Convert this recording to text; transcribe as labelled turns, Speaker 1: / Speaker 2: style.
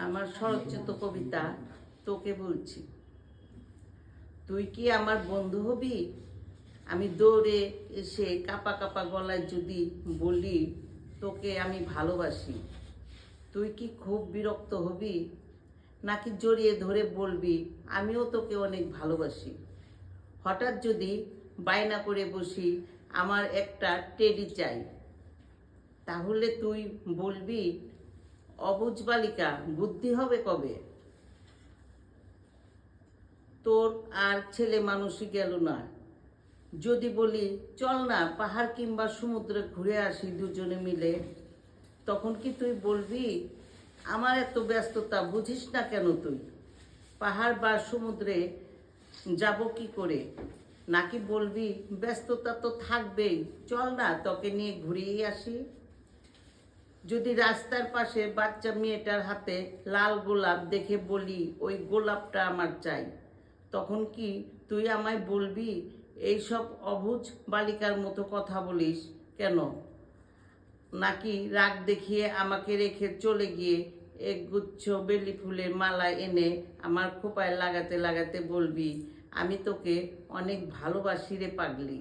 Speaker 1: আমার স্বরচিত কবিতা তোকে বলছি। তুই কি আমার বন্ধু হবি? আমি দৌড়ে এসে কাপা কাপা গলায় যদি বলি, তোকে আমি ভালোবাসি। তুই কি খুব বিরক্ত হবি? নাকি জড়িয়ে ধরে বলবি, আমিও তোকে অনেক ভালোবাসি। হঠাৎ যদি বায়না করে বসি, আমার একটা টেডি চাই। তাহলে তুই বলবি অবুজ বালিকা, বুদ্ধি হবে কবে? তোর আর ছেলে মানুষই গেল না। যদি বলি, চল না, পাহাড় কিংবা সমুদ্রে ঘুরে আসি দুজনে মিলে, তখন কি তুই বলবি, আমার এত ব্যস্ততা, বুঝিস না কেন তুই? পাহাড় বা সমুদ্রে যাব কি করে? নাকি বলবি, ব্যস্ততা তো থাকবেই, চল না, তোকে নিয়ে ঘুরিয়ে আসি। যদি রাস্তার পাশে বাচ্চা মেয়েটার হাতে লাল গোলাপ দেখে বলি, ওই গোলাপটা আমার চাই। তখন কি তুই আমায় বলবি এইসব অবুঝ বালিকার মতো কথা বলিস কেন? নাকি রাগ দেখিয়ে আমাকে রেখে চলে গিয়ে এক গুচ্ছ বেলি ফুলের মালা এনে আমার খোপায় লাগাতে লাগাতে বলবি, আমি তোকে অনেক ভালোবাসি রে পাগলি।